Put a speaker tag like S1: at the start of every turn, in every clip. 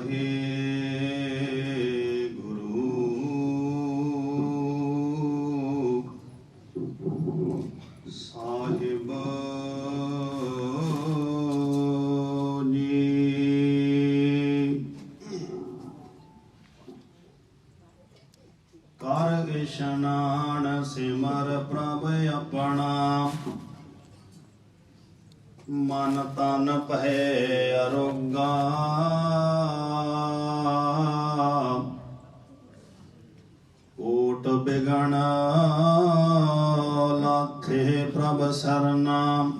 S1: ਵਾਹਿਗੁਰੂ ਮਨ ਤਨ ਪਹਿ ਅਰੋਗਾ। ਓਟ ਬਿਗਣ ਲਾਥੇ ਪ੍ਰਭ ਸਰਨਾ।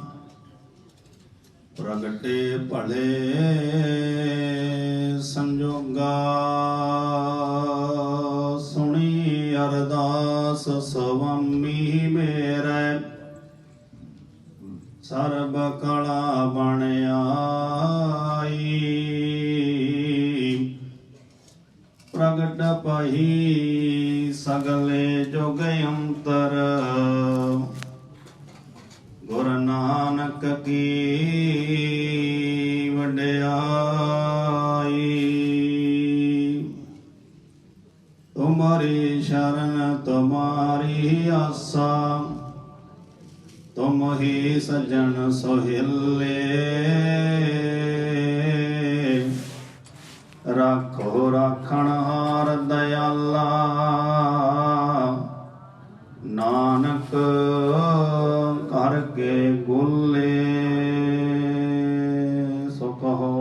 S1: ਪ੍ਰਗਟੇ ਭਲੇ ਸੰਜੋਗਾ। ਸੁਣੀ ਅਰਦਾਸ ਸੁਆਮੀ ਮੇਰੇ। ਸਰਬ ਕਲਾ ਬਣ ਆਈ। ਪ੍ਰਗਟ ਪਹੀ ਸਗਲੇ ਜੁਗ ਅੰਤਰ। ਗੁਰ ਨਾਨਕ ਕੀ ਵਡਿਆਈ। ਤੁਮਰੀ ਸ਼ਰਨ ਤੁਮਾਰੀ ਆਸਾ। ਤੁਮ ਹੀ ਸਜਣ ਸੋਹਿਲੇ। ਰੱਖੋ ਰਾਖਣ ਹਾਰ ਦਇਆਲਾ। ਨਾਨਕ ਕਰਕੇ ਗੁੱਲੇ ਗੁਲੇ ਸੋ ਕਹੋ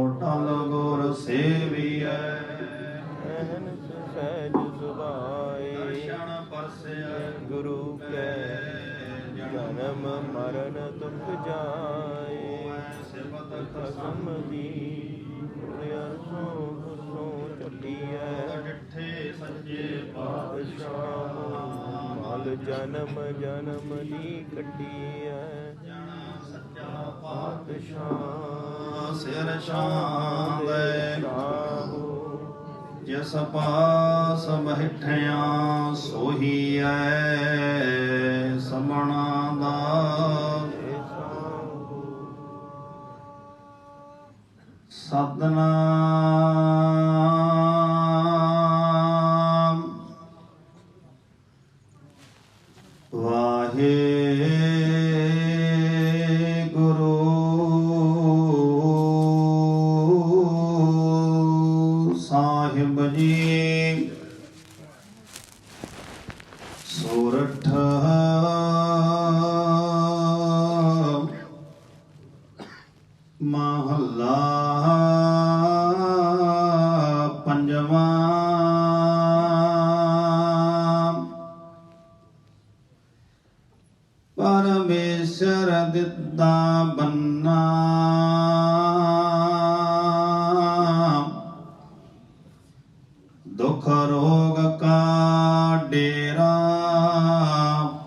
S2: ਖਸਮ ਦੀ
S1: ਡਿਠੇ ਸੱਜੇ
S2: ਪਾਤਸ਼ਾਹ ਮਲ ਜਨਮ ਜਨਮ ਦੀ ਕੱਟੀਐ।
S1: ਜਨ ਸੱਚਾ
S2: ਪਾਤਸ਼ਾਹ
S1: ਸਿਰ ਛਾਂਦੇ
S2: ਸ਼ਾਹੋ
S1: ਜਿਸ ਪਾਸ ਬਹਿਠਿਆ ਸੋਹੀ ਐ ਵਾਹਿਗੁਰੂ। ਸਾਹਿਬ ਜੀ। ਦਿੱਤਾ ਬੰਨਾ। ਦੁਖ ਰੋਗ ਕਾ ਡੇਰਾ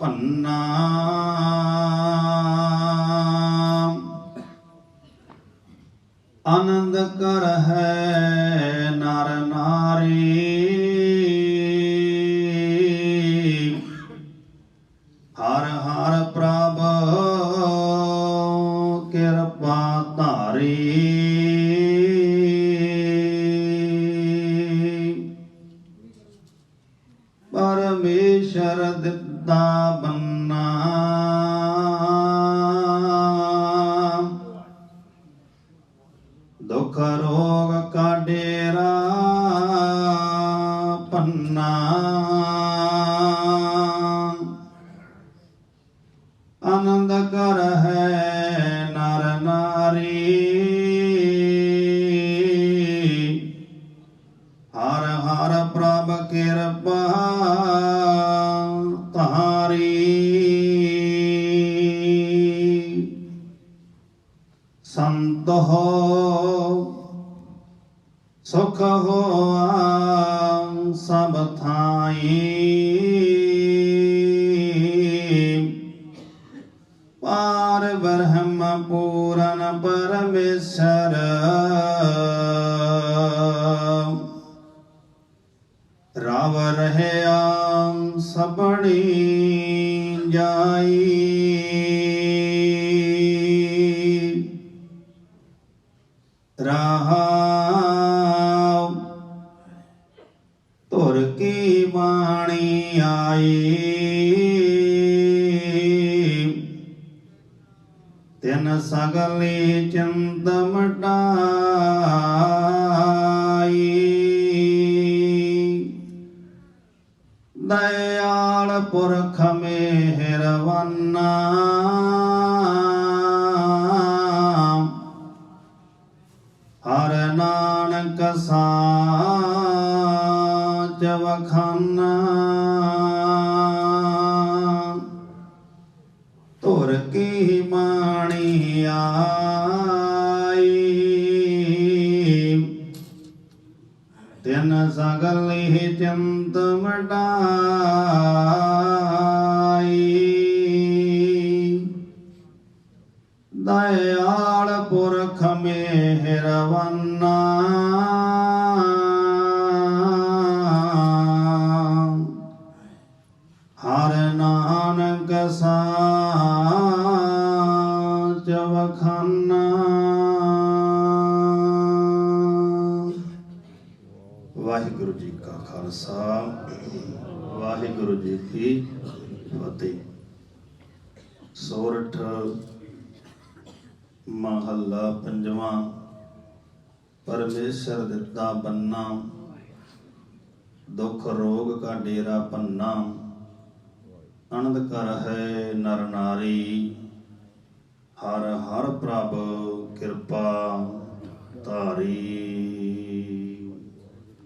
S1: ਪੰਨਾ। ਆਨੰਦ ਕਰ ਹੈ ਨਰ ਨਾਰੀ। ਧਾਰੀ ਕਿਰਪਾ ਤਾਰੀ ਸੰਤ ਹੋ ਸੁਖ ਹੋਆ ਸਭ ਥਾਈ। ਪਾਰ ਬ੍ਰਹਮ ਪੂਰਨ ਪਰਮੇਸ਼ਰ ਜਾਣੀ ਜਾਈ। ਰਹਾਉ ਧੁਰ ਕੀ ਬਾਣੀ ਆਈ। ਤਿਨ ਸਗਲੇ ਚੰਦ ਮਟਾਈ। ਦਇਆ ਪੁਰਖ ਮਿਹਰਵਾਨਾ ਸਗਲ ਹੀ ਚੰਤ ਦਇਆਲ ਪੁਰਖ ਮਿਹਰਵਾਨਾ। ਵਾਹਿਗੁਰੂ ਜੀ ਕਾ ਖਾਲਸਾ। ਵਾਹਿਗੁਰੂ ਜੀ ਕੀ ਫਤਿਹ। ਸੋਰਠ ਮਹੱਲਾ ਪੰਜਵਾਂ। ਪਰਮੇਸ਼ਰ ਦਿੱਤਾ ਬੰਨਾ ਦੁੱਖ ਰੋਗ ਕਾ ਡੇਰਾ ਪੰਨਾ। ਆਨੰਦ ਕਰ ਹੈ ਨਰ ਨਾਰੀ। ਹਰ ਹਰ ਪ੍ਰਭ ਕਿਰਪਾ ਧਾਰੀ।